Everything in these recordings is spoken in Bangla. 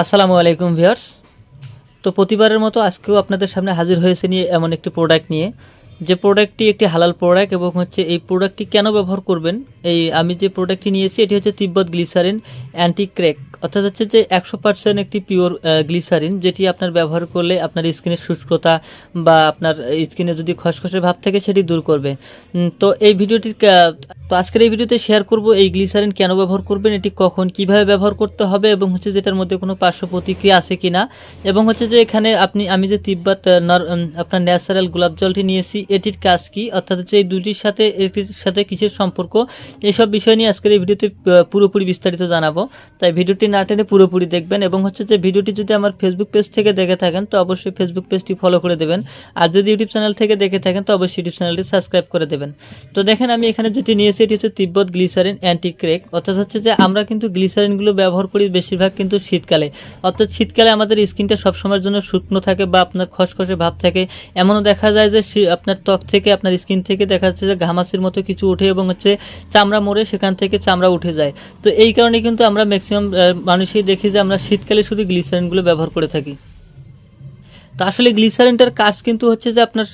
আসসালামু আলাইকুম ভিউয়ার্স। তো প্রতিবারের মতো আজকেও আপনাদের সামনে হাজির হয়েছে নিয়ে এমন একটি প্রোডাক্ট নিয়ে। যে প্রোডাক্টটি একটি হালাল প্রোডাক্ট এবং হচ্ছে এই প্রোডাক্টটি কেন ব্যবহার করবেন? এই আমি যে প্রোডাক্টটি নিয়েছি, এটি হচ্ছে তিব্বত গ্লিসারিন অ্যান্টি ক্র্যাক অর্থাৎ হচ্ছে যে একশো পার্সেন্ট একটি পিওর গ্লিসারিন যেটি আপনার ব্যবহার করলে আপনার স্কিনের শুষ্কতা বা আপনার স্কিনে যদি খসখসে ভাব থাকে সেটি দূর করবে। তো এই ভিডিওটির কা- তো আজকের এই ভিডিওতে শেয়ার করব এই গ্লিসারিন কেন ব্যবহার করবেন, এটি কখন কীভাবে ব্যবহার করতে হবে এবং হচ্ছে যেটার মধ্যে কোনো পার্শ্ব প্রতিক্রিয়া আছে কিনা। এবং হচ্ছে যে এখানে আপনি, আমি যে তিব্বত নর- আপনার ন্যাচারাল গোলাপ জলটি নিয়েছি, এটির কাজ কি? অর্থাৎ হচ্ছে এই দুটির সাথে, এটির সাথে কিসের সম্পর্ক? এসব বিষয় নিয়ে আজকের এই ভিডিওতে পুরোপুরি বিস্তারিত জানাব। তাই ভিডিওটি না টেনে পুরোপুরি দেখবেন এবং হচ্ছে যে ভিডিওটি যদি আমার ফেসবুক পেজ থেকে দেখে থাকেন, তো অবশ্যই ফেসবুক পেজটি ফলো করে দেবেন। আর যদি ইউটিউব চ্যানেল থেকে দেখে থাকেন, তো অবশ্যই ইউটিউব চ্যানেলটি সাবস্ক্রাইব করে দেবেন। তো দেখেন, আমি এখানে যেটি নিয়েছি, এটি হচ্ছে তিব্বত গ্লিসারিন অ্যান্টি ক্রেক অর্থাৎ হচ্ছে যে আমরা কিন্তু গ্লিসারিনগুলো ব্যবহার করি বেশিরভাগ কিন্তু শীতকালে। অর্থাৎ শীতকালে আমাদের স্কিনটা সবসময়ের জন্য শুকনো থাকে বা আপনার খসখসে ভাব থাকে। এমনও দেখা যায় যে আপনার ত্বক থেকে, আপনার স্কিন থেকে দেখা যাচ্ছে যে ঘামাচির মতো কিছু উঠে এবং হচ্ছে চামড়া মরে সেখান থেকে চামড়া উঠে যায়। তো এই কারণে কিন্তু আমরা ম্যাক্সিমাম মানুষই দেখি যে আমরা শীতকালে শুধু গ্লিসারিনগুলো ব্যবহার করে থাকি। তো আসলে গ্লিসারিনটার কাজ কিন্তু হচ্ছে যে আপনার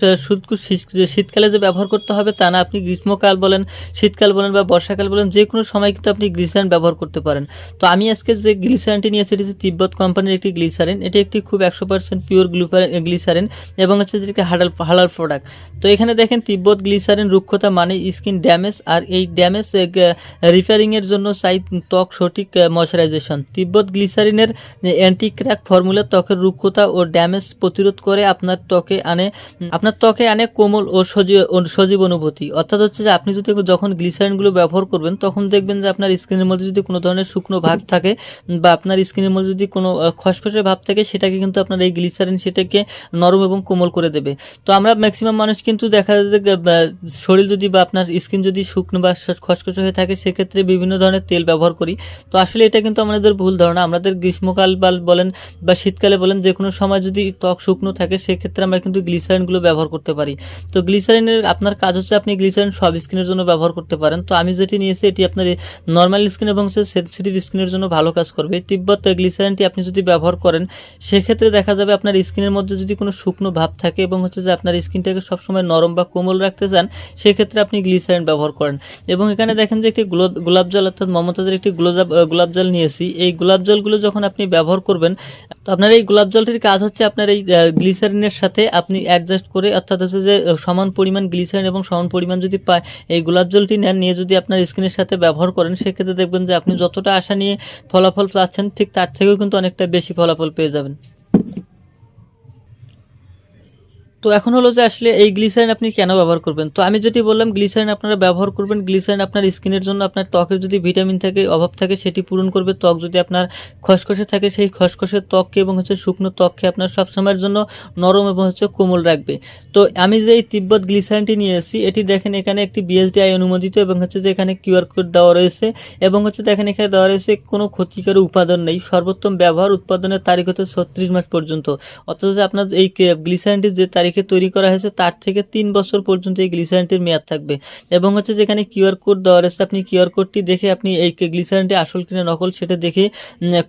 শীতকালে যে ব্যবহার করতে হবে তা না, আপনি গ্রীষ্মকাল বলেন, শীতকাল বলেন বা বর্ষাকাল বলেন, যে কোনো সময় কিন্তু আপনি গ্লিসারিন ব্যবহার করতে পারেন। তো আমি আজকে যে গ্লিসারিনটি নিয়েছি, এটি তিব্বত কোম্পানির একটি গ্লিসারিন। এটি একটি খুব একশো পার্সেন্ট পিওর গ্লিসারিন এবং হচ্ছে যেটাকে হালাল হালাল প্রোডাক্ট তো এখানে দেখেন তিব্বত গ্লিসারিন রুক্ষতা মানে স্কিন ড্যামেজ আর এই ড্যামেজ রিপেয়ারিংয়ের জন্য চাই ত্বক সঠিক ময়শ্চারাইজেশন তিব্বত গ্লিসারিনের অ্যান্টি ক্র্যাক ফর্মুলা ত্বকের রুক্ষতা ও ড্যামেজ প্রতিরোধ করে আপনার ত্বকে আনে, আপনার ত্বকে আনে কোমল ও সজীব সজীব অনুভূতি। অর্থাৎ হচ্ছে যে আপনি যদি যখন গ্লিসারিনগুলো ব্যবহার করবেন, তখন দেখবেন যে আপনার স্কিনের মধ্যে যদি কোনো ধরনের শুকনো ভাগ থাকে বা আপনার স্কিনের মধ্যে যদি কোনো খসখসে ভাব থাকে, সেটাকে কিন্তু আপনার এই গ্লিসারিন সেটাকে নরম এবং কোমল করে দেবে। তো আমরা ম্যাক্সিমাম মানুষ কিন্তু দেখা যায় যে শরীর যদি বা আপনার স্কিন যদি শুকনো বা খসখসে হয়ে থাকে, সেক্ষেত্রে বিভিন্ন ধরনের তেল ব্যবহার করি। তো আসলে এটা কিন্তু আমাদের ভুল ধারণা। আমাদের গ্রীষ্মকাল বলেন বা শীতকালে বলেন যে কোনো সময় যদি ত্বক শুকনো থাকে, সেক্ষেত্রে আমরা কিন্তু গ্লিসারিনগুলো ব্যবহার করতে পারি। তো গ্লিসারিনের, আপনার কাজ হচ্ছে আপনি গ্লিসারিন সব স্কিনের জন্য ব্যবহার করতে পারেন। তো আমি যেটি নিয়েছি, এটি আপনার নর্মাল স্কিন এবং সেন্সিটিভ স্কিনের জন্য ভালো কাজ করবে। তিব্বত গ্লিসারিনটি আপনি যদি ব্যবহার করেন, সেক্ষেত্রে দেখা যাবে আপনার স্কিনের মধ্যে যদি কোনো শুকনো ভাব থাকে এবং হচ্ছে যে আপনার স্কিনটাকে সবসময় নরম বা কোমল রাখতে চান, সেক্ষেত্রে আপনি গ্লিসারিন ব্যবহার করেন। এবং এখানে দেখেন যে একটি গোলাপ জল অর্থাৎ মমতাজের একটি গোলাপ গোলাপ জল নিয়েছি। এই গোলাপ জলগুলো যখন আপনি ব্যবহার করবেন, তো আপনার এই গোলাপ জলটির কাজ হচ্ছে আপনার এই গ্লিসারিনের সাথে আপনি অ্যাডজাস্ট করে, অর্থাৎ হচ্ছে যে সমান পরিমাণ গ্লিসারিন এবং সমান পরিমাণ যদি পায়, এই গোলাপ জলটি নেন, নিয়ে যদি আপনার স্কিনের সাথে ব্যবহার করেন, সেক্ষেত্রে দেখবেন যে আপনি যতটা আশা নিয়ে ফলাফল পাচ্ছেন, ঠিক তার থেকেও কিন্তু অনেকটা বেশি ফলাফল পেয়ে যাবেন। তো এখন হলো যে আসলে এই গ্লিসারিন আপনি কেন ব্যবহার করবেন? তো আমি যদি বললাম গ্লিসারিন আপনারা ব্যবহার করবেন গ্লিসারিন আপনার স্কিনের জন্য আপনার ত্বকের যদি ভিটামিন থাকে, অভাব থাকে, সেটি পূরণ করবে। ত্বক যদি আপনার খসখসে থাকে, সেই খসখসে ত্বককে এবং হচ্ছে শুকনো ত্বককে আপনার সবসময়ের জন্য নরম এবং হচ্ছে কোমল রাখবে। তো আমি যে এই তিব্বত গ্লিসারিনটি নিয়ে এসেছি, এটি দেখেন এখানে একটি বিএসডিআই অনুমোদিত এবং হচ্ছে যে এখানে কিউআর কোড দেওয়া রয়েছে এবং হচ্ছে দেখেন এখানে দেওয়া রয়েছে, কোনো ক্ষতিকর উপাদান নেই। সর্বোত্তম ব্যবহার উৎপাদনের তারিখ হচ্ছে ছত্রিশ মাস পর্যন্ত। অথচ আপনার এই গ্লিসারিনটি যে তারিখে তৈরি করা হয়েছে, তার থেকে তিন বছর পর্যন্ত এই গ্লিসারিনটির মেয়াদ থাকবে। এবং হচ্ছে যেখানে কিউআর কোড দেওয়া রয়েছে, আপনি কিউআর কোডটি দেখে আপনি এই গ্লিসারিনটি আসল কিনা নকল সেটা দেখে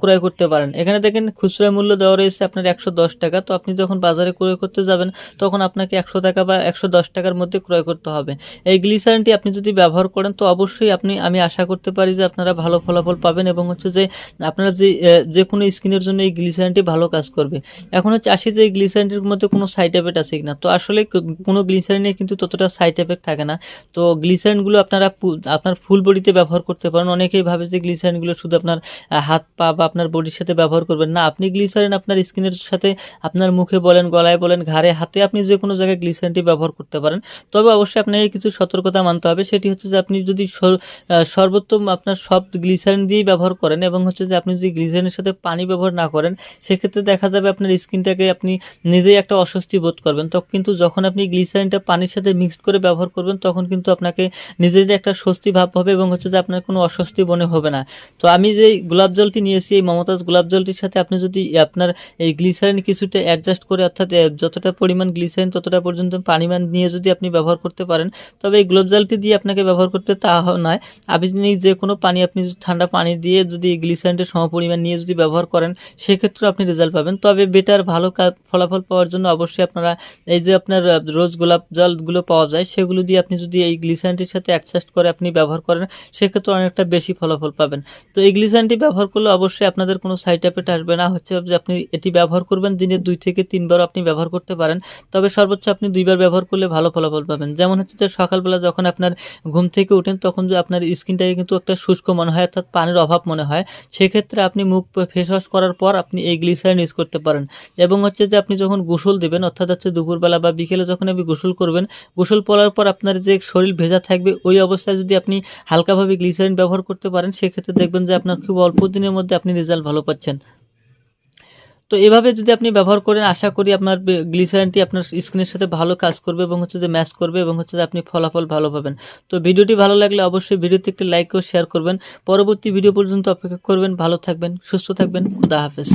ক্রয় করতে পারেন। এখানে দেখেন খুচরা মূল্য দেওয়া রয়েছে আপনার একশো দশ টাকা। তো আপনি যখন বাজারে ক্রয় করতে যাবেন, তখন আপনাকে একশো টাকা বা একশো দশ টাকার মধ্যে ক্রয় করতে হবে। এই গ্লিসারিনটি আপনি যদি ব্যবহার করেন, তো অবশ্যই আপনি, আমি আশা করতে পারি যে আপনারা ভালো ফলাফল পাবেন এবং হচ্ছে যে আপনারা যে যে কোনো স্কিনের জন্য এই গ্লিসারিনটি ভালো কাজ করবে। এখন হচ্ছে আসি যে এই গ্লিসারিনটির মধ্যে কোনো সাইড এফেক্ট আছে কিনা তো আসলে কোনো গ্লিসারিনে কিন্তু ততটা সাইড এফেক্ট থাকে না। তো গ্লিসারিনগুলো আপনারা আপনার ফুল বডিতে ব্যবহার করতে পারেন। অনেকেই ভাবে যে গ্লিসারিনগুলো শুধু আপনার হাত পা বা আপনার বডির সাথে ব্যবহার করবেন না। আপনি গ্লিসারিন আপনার স্কিনের সাথে আপনার মুখে বলেন, গলায় বলেন, ঘাড়ে, হাতে আপনি যে কোনো জায়গায় গ্লিসারিনটি ব্যবহার করতে পারেন। তবে অবশ্যই আপনাকে কিছু সতর্কতা মানতে হবে। সেটি হচ্ছে যে আপনি যদি সর- সর্বোত্তম আপনার সব গ্লিসারিন দিয়েই ব্যবহার করেন এবং হচ্ছে যে আপনি যদি গ্লিসারিনের সাথে পানি ব্যবহার না করেন, সেক্ষেত্রে দেখা যাবে আপনার স্কিনটাকে আপনি নিজেই একটা অস্বস্তি বোধ করবেন। করবেন তখন কিন্তু যখন আপনি গ্লিসারিনটা পানির সাথে মিক্সড করে ব্যবহার করবেন, তখন কিন্তু আপনাকে নিজেরই একটা স্বস্তি ভাব হবে এবং হচ্ছে যে আপনার কোনো অস্বস্তি মনে হবে না। তো আমি যে গোলাপ জলটি নিয়েছি, এই মমতাজ গোলাপ জলটির সাথে আপনি যদি আপনার এই গ্লিসারিন কিছুটা অ্যাডজাস্ট করে, অর্থাৎ যতটা পরিমাণ গ্লিসারিন ততটা পর্যন্ত পানিমান নিয়ে যদি আপনি ব্যবহার করতে পারেন, তবে এই গোলাপ জলটি দিয়ে আপনাকে ব্যবহার করতে তা নয়। আপনি যে কোনো পানি আপনি ঠান্ডা পানি দিয়ে যদি গ্লিসারিনটা সমপরিমাণ নিয়ে যদি ব্যবহার করেন সেক্ষেত্রে আপনি রেজাল্ট পাবেন। তবে বেটার ভালো ফলাফল পাওয়ার জন্য অবশ্যই আপনারা এই যে আপনার রোজ গোলাপ জলগুলো পাওয়া যায়, সেগুলো দিয়ে আপনি যদি এই গ্লিসারিনটির সাথে অ্যাডজাস্ট করে আপনি ব্যবহার করেন, সেক্ষেত্রে অনেকটা বেশি ফলাফল পাবেন। তো এই গ্লিসারিনটি ব্যবহার করলে অবশ্যই আপনাদের কোনো সাইড এফেক্ট আসবে না, হচ্ছে যে আপনি এটি ব্যবহার করবেন, দিনে দুই থেকে তিনবার আপনি ব্যবহার করতে পারেন। তবে সর্বোচ্চ আপনি দুইবার ব্যবহার করলে ভালো ফলাফল পাবেন। যেমন হচ্ছে যে সকালবেলা যখন আপনার ঘুম থেকে উঠেন, তখন যে আপনার স্কিনটাকে কিন্তু একটা শুষ্ক মনে হয়, অর্থাৎ পানির অভাব মনে হয়। সেক্ষেত্রে আপনি মুখ ফেস ওয়াশ করার পর আপনি এই গ্লিসারিন ইউজ করতে পারেন। এবং হচ্ছে যে আপনি যখন গোসল দেবেন, অর্থাৎ হচ্ছে দুপুরবেলা বা বিকেলে যখন আপনি গোসল করবেন, গোসল করার পর আপনার যে শরীর ভেজা থাকবে, ওই অবস্থায় যদি আপনি হালকাভাবে গ্লিসারিন ব্যবহার করতে পারেন, সেক্ষেত্রে দেখবেন যে আপনার খুব অল্প দিনের মধ্যে আপনি রেজাল্ট ভালো পাচ্ছেন। তো এভাবে যদি আপনি ব্যবহার করেন, আশা করি আপনার গ্লিসারিনটি আপনার স্কিনের সাথে ভালো কাজ করবে এবং হচ্ছে যে ম্যাচ করবে এবং হচ্ছে যে আপনি ফলাফল ভালো পাবেন। তো ভিডিওটি ভালো লাগলে অবশ্যই ভিডিওতে একটি লাইক ও শেয়ার করবেন। পরবর্তী ভিডিও পর্যন্ত অপেক্ষা করবেন। ভালো থাকবেন, সুস্থ থাকবেন। খুদা হাফেজ।